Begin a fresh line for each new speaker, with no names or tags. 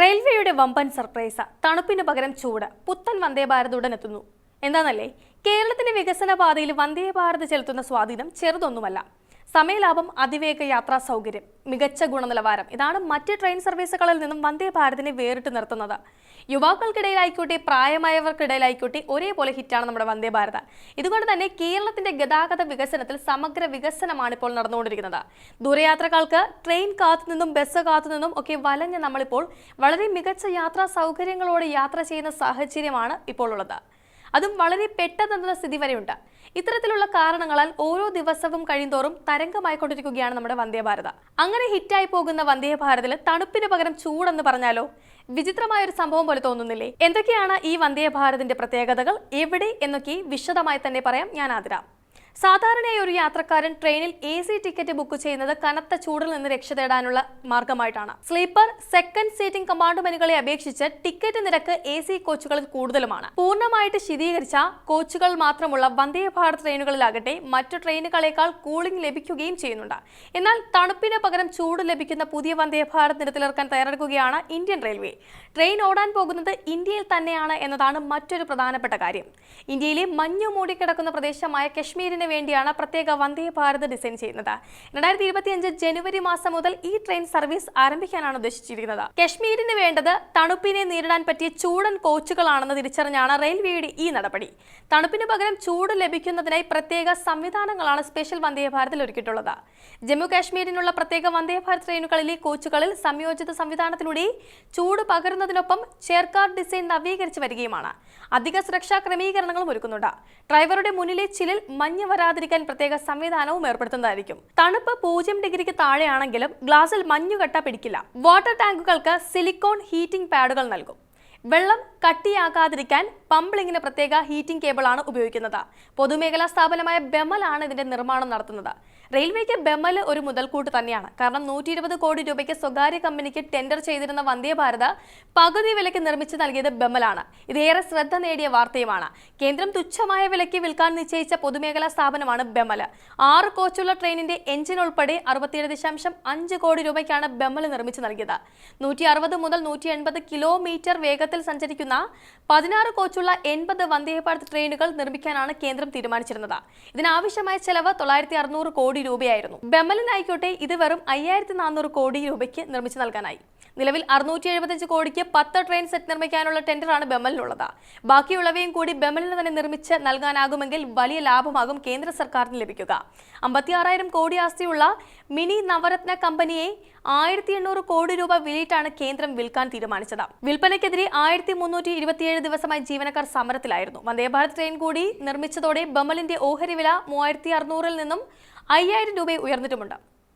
റെയിൽവേയുടെ വമ്പൻ സർപ്രൈസ്. തണുപ്പിന് പകരം ചൂട്. പുത്തൻ വന്ദേ ഭാരത് ഉടൻ എത്തുന്നു എന്താണല്ലേ കേരളത്തിന്റെ വികസന പാതയിൽ വന്ദേ ഭാരത് ചെലുത്തുന്ന സ്വാധീനം ചെറുതൊന്നുമല്ല. സമയലാഭം അതിവേഗ യാത്രാ സൗകര്യം മികച്ച ഗുണനിലവാരം. ഇതാണ് മറ്റ് ട്രെയിൻ സർവീസുകളിൽ നിന്നും വന്ദേ ഭാരതിനെ വേറിട്ട് നിർത്തുന്നത്. യുവാക്കൾക്കിടയിലായിക്കോട്ടെ പ്രായമായവർക്കിടയിലായിക്കോട്ടെ ഒരേപോലെ ഹിറ്റാണ് നമ്മുടെ വന്ദേ ഭാരത്. ഇതുകൊണ്ട് തന്നെ കേരളത്തിന്റെ ഗതാഗത വികസനത്തിൽ സമഗ്ര വികസനമാണ് ഇപ്പോൾ നടന്നുകൊണ്ടിരിക്കുന്നത്. ദൂരയാത്രക്കാർക്ക് ട്രെയിൻ കാത്തുനിന്നും ബസ് കാത്തുനിന്നും ഒക്കെ വലഞ്ഞ് നമ്മളിപ്പോൾ വളരെ മികച്ച യാത്രാ സൗകര്യങ്ങളോടെ യാത്ര ചെയ്യുന്ന സാഹചര്യമാണ് ഇപ്പോൾ ഉള്ളത് അതും വളരെ പെട്ടെന്നുള്ള സ്ഥിതി വരെയുണ്ട്. ഇത്തരത്തിലുള്ള കാരണങ്ങളാൽ ഓരോ ദിവസവും കഴിയുന്തോറും തരംഗമായിക്കൊണ്ടിരിക്കുകയാണ് നമ്മുടെ വന്ദേ ഭാരത. അങ്ങനെ ഹിറ്റായി പോകുന്ന വന്ദേ തണുപ്പിന് പകരം ചൂടെന്ന് പറഞ്ഞാലോ? വിചിത്രമായ ഒരു സംഭവം പോലെ തോന്നുന്നില്ലേ? എന്തൊക്കെയാണ് ഈ വന്ദേ ഭാരതിന്റെ പ്രത്യേകതകൾ? എവിടെ എന്നൊക്കെ വിശദമായി തന്നെ പറയാം. ഞാൻ ആതിരാം. സാധാരണയായി ഒരു യാത്രക്കാരൻ ട്രെയിനിൽ എ സി ടിക്കറ്റ് ബുക്ക് ചെയ്യുന്നത് കനത്ത ചൂടിൽ നിന്ന് രക്ഷ തേടാനുള്ള മാർഗമായിട്ടാണ്. സ്ലീപ്പർ സെക്കൻഡ് സീറ്റിംഗ് കമ്പാർട്ട്മെന്റുകളെ അപേക്ഷിച്ച് ടിക്കറ്റ് നിരക്ക് എ സി കോച്ചുകളിൽ കൂടുതലുമാണ്. പൂർണമായിട്ട് ശീതീകരിച്ച കോച്ചുകൾ മാത്രമുള്ള വന്ദേ ഭാരത് ട്രെയിനുകളിലാകട്ടെ മറ്റു ട്രെയിനുകളേക്കാൾ കൂളിംഗ് ലഭിക്കുകയും ചെയ്യുന്നുണ്ട്. എന്നാൽ തണുപ്പിന് പകരം ചൂട് ലഭിക്കുന്ന പുതിയ വന്ദേ ഭാരത് നിരത്തിലിറക്കാൻ തയ്യാറെടുക്കുകയാണ് ഇന്ത്യൻ റെയിൽവേ. ട്രെയിൻ ഓടാൻ പോകുന്നത് ഇന്ത്യയിൽ തന്നെയാണ് എന്നതാണ് മറ്റൊരു പ്രധാനപ്പെട്ട കാര്യം. ഇന്ത്യയിലെ മഞ്ഞു മൂടിക്കിടക്കുന്ന പ്രദേശമായ കശ്മീരിന് വേണ്ടിയാണ് പ്രത്യേക വന്ദേ ഭാരത് ഡിസൈൻ ചെയ്യുന്നത്. രണ്ടായിരത്തി ഇരുപത്തിയഞ്ച് ജനുവരി മാസം മുതൽ ഈ ട്രെയിൻ സർവീസ് ആരംഭിക്കാനാണ് ഉദ്ദേശിച്ചിരിക്കുന്നത്. കശ്മീരിന് വേണ്ടത് തണുപ്പിനെ നേരിടാൻ പറ്റിയ ചൂടൻ കോച്ചുകളാണെന്ന് തിരിച്ചറിഞ്ഞാണ് റെയിൽവേയുടെ ഈ നടപടി. തണുപ്പിന് പകരം ചൂട് ലഭിക്കുന്നതിനായി പ്രത്യേക സംവിധാനങ്ങളാണ് സ്പെഷ്യൽ വന്ദേ ഭാരതിൽ ഒരുക്കിയിട്ടുള്ളത്. ജമ്മു കാശ്മീരിനുള്ള പ്രത്യേക വന്ദേ ഭാരത് ട്രെയിനുകളിലെ കോച്ചുകളിൽ സംയോജിത സംവിധാനത്തിലൂടെ ചൂട് പകരുന്നതിനൊപ്പം ചെയർകാർ ഡിസൈൻ നവീകരിച്ചു വരികയുമാണ്. അധിക സുരക്ഷാ ക്രമീകരണങ്ങളും ഒരുക്കുന്നുണ്ട്. ഡ്രൈവറുടെ മുന്നിലെ ചിലിൽ മഞ്ഞ് വരാതിരിക്കാൻ പ്രത്യേക സംവിധാനവും ഏർപ്പെടുത്തുന്നതായിരിക്കും. തണുപ്പ് പൂജ്യം ഡിഗ്രിക്ക് താഴെയാണെങ്കിലും ഗ്ലാസിൽ മഞ്ഞുകട്ട പിടിക്കില്ല. വാട്ടർ ടാങ്കുകൾക്ക് സിലിക്കോൺ ഹീറ്റിംഗ് പാഡുകൾ നൽകും. വെള്ളം കട്ടിയാകാതിരിക്കാൻ പമ്പിളിങ്ങിന് പ്രത്യേക ഹീറ്റിംഗ് കേബിളാണ് ഉപയോഗിക്കുന്നത്. പൊതുമേഖലാ സ്ഥാപനമായ ബെമലാണ് ഇതിന്റെ നിർമ്മാണം നടത്തുന്നത്. റെയിൽവേക്ക് ബെമൽ ഒരു മുതൽക്കൂട്ട് തന്നെയാണ്. കാരണം നൂറ്റി ഇരുപത് കോടി രൂപയ്ക്ക് സ്വകാര്യ കമ്പനിക്ക് ടെൻഡർ ചെയ്തിരുന്ന വന്ദേ ഭാരത് പകുതി വിലയ്ക്ക് നിർമ്മിച്ചു നൽകിയത് ബെമലാണ്. ഇതേറെ ശ്രദ്ധ നേടിയ വാർത്തയുമാണ്. കേന്ദ്രം തുച്ഛമായ വിലയ്ക്ക് വിൽക്കാൻ നിശ്ചയിച്ച പൊതുമേഖലാ സ്ഥാപനമാണ് ബെമൽ. ആറ് കോച്ചുള്ള ട്രെയിനിന്റെ എഞ്ചിൻ ഉൾപ്പെടെ അറുപത്തിയേഴ് ദശാംശം അഞ്ച് കോടി രൂപയ്ക്കാണ് ബെമൽ നിർമ്മിച്ചു നൽകിയത്. നൂറ്റി അറുപത് മുതൽ നൂറ്റി എൺപത് കിലോമീറ്റർ വേഗത്തിൽ സഞ്ചരിക്കുന്ന പതിനാറ് കോച്ചുള്ള എൺപത് വന്ദേ ഭാരത് ട്രെയിനുകൾ നിർമ്മിക്കാനാണ് കേന്ദ്രം തീരുമാനിച്ചിരുന്നത്. ഇതിനാവശ്യമായ ചെലവ് തൊള്ളായിരത്തി അറുന്നൂറ് കോടി രൂപയായിരുന്നു. ബെമലിനായിക്കോട്ടെ ഇത് വെറും അയ്യായിരത്തി നാനൂറ് കോടി രൂപയ്ക്ക് നിർമ്മിച്ചു നൽകാനായി. നിലവിൽ അറുന്നൂറ്റി എഴുപത്തഞ്ച് കോടിക്ക് പത്ത് ട്രെയിൻ സെറ്റ് നിർമ്മിക്കാനുള്ള ടെൻഡറാണ് ബെമലിനുള്ളത്. ബാക്കിയുള്ളവയും കൂടി ബെമലിന് തന്നെ നിർമ്മിച്ച് നൽകാനാകുമെങ്കിൽ വലിയ ലാഭമാകും കേന്ദ്ര സർക്കാരിന് ലഭിക്കുക. അമ്പത്തിയാറായിരം കോടി ആസ്തിയുള്ള മിനി നവരത്ന കമ്പനിയെ ആയിരത്തി എണ്ണൂറ് കോടി രൂപ വിലയിട്ടാണ് കേന്ദ്രം വിൽക്കാൻ തീരുമാനിച്ചത്. വിൽപ്പനയ്ക്കെതിരെ ആയിരത്തി മുന്നൂറ്റി ഇരുപത്തിയേഴ് ദിവസമായി ജീവനക്കാർ സമരത്തിലായിരുന്നു. വന്ദേഭാരത് ട്രെയിൻ കൂടി നിർമ്മിച്ചതോടെ ബമലിന്റെ ഓഹരി വില മൂവായിരത്തി അറുന്നൂറിൽ നിന്നും അയ്യായിരം രൂപ ഉയർന്നിട്ടുമുണ്ട്.